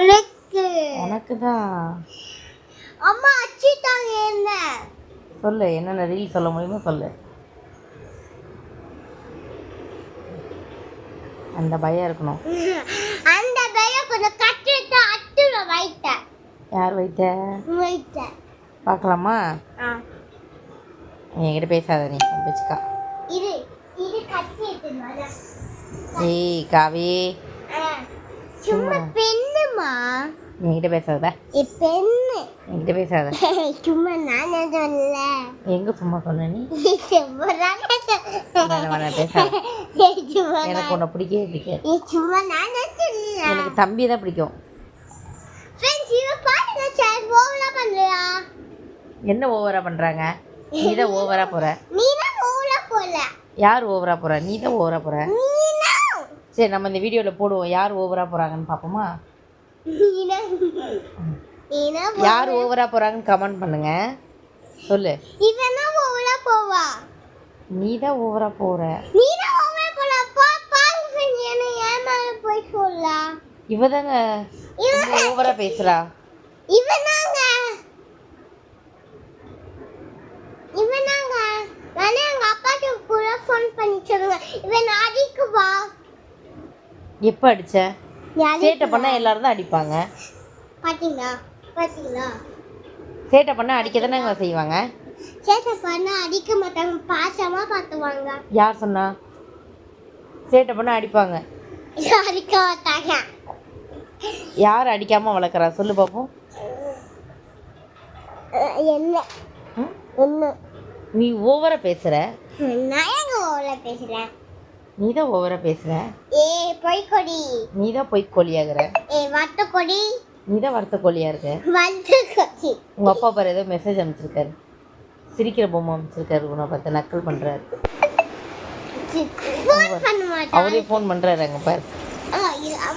உனக்கு. உனக்கு தான் அம்மா அச்சிட்டாங்க என்ன? சொல்லு என்னென்ன ரீல் சொல்ல முடியுமோ சொல்லு. அந்த பயம் இருக்கணும். அந்த பையன் கொஞ்சம் கட்டிட்டு அட்டுல வைத்தேன் யார் வைத்த? வைத்தேன் பார்க்கலாமா? என்கிட்ட பேசாத நீ வச்சுக்கா இது இது கட்டி ஏய் காவி. சும்மா என்கிட்ட பேசாத. பெண்ணு என்கிட்ட பேசாத. சும்மா நானே சொல்ல எங்கே சும்மா சொன்ன நீ? சும்மா பேசாத. எனக்கு உன்னை பிடிக்கவே பிடிக்காது. சும்மா நானே சொல்ல எனக்கு தம்பி தான் பிடிக்கும் என்ன ஓவராக பண்ணுறாங்க நீ தான் ஓவராக போகிற நீ தான் ஓவலா போல. யார் ஓவராக போகிற நீ தான் ஓவராக போகிற நீனா சரி நம்ம இந்த வீடியோவில் போடுவோம். யார் ஓவராக போகிறாங்கன்னு பார்ப்போமா நீனா யார் ஓவராக போகிறாங்கன்னு கமெண்ட் பண்ணுங்க. சொல்லு. இவனா ஓவலா போவா? நீ தான் ஓவராக போகிற நீனா ஓவலா போல பா பாருங்க ஃப்ரெண்ட்ஸ் என்ன ஏமால போய் சொல்லலாம் இவ தாங்க ரொம்ப ஓவராக பேசுகிறா இவனாங்க. இவனாங்க. நானே எங்க அப்பாட்ட கூட ஃபோன் பண்ணி சொல்லுங்க. இவன் அடிக்குவா எப்போ அடிச்ச? சேட்டை பண்ணால் எல்லாரும் தான் அடிப்பாங்க. பாத்தீங்களா? பாத்தீங்களா? சேட்டை பண்ணால் அடிக்க தானே செய்வாங்க? சேட்டை பண்ண அடிக்க மாட்டாங்க பாசமா பார்த்துவாங்க யார் சொன்னா? சேட்டை பண்ணால் அடிப்பாங்க. அடிக்க மாட்டாங்க யார் அடிக்காமல் வளர்க்குறா? சொல்லு பார்ப்போம் என்ன? என்ன? நீ ஓவராக பேசுகிற நான் எங்க ஓவலா பேசுறேன்? நீ தான் ஓவராக பேசுகிற ஏ பொய்க்கொடி. நீ தான் பொய் கோழியாகிற ஏ வட்ட கொடி நீ தான் வருத்த கோழியாக இருக்க? வட்ட கொடி உங்கள் அப்பா பாரு ஏதோ மெசேஜ் அனுப்பிச்சிருக்காரு. சிரிக்கிற பொம்மை அனுப்பிச்சிருக்காரு உன்னை பார்த்து நக்கல் மாட்டான் அவரே ஃபோன் பண்ணுறாரு அங்கே பாரு.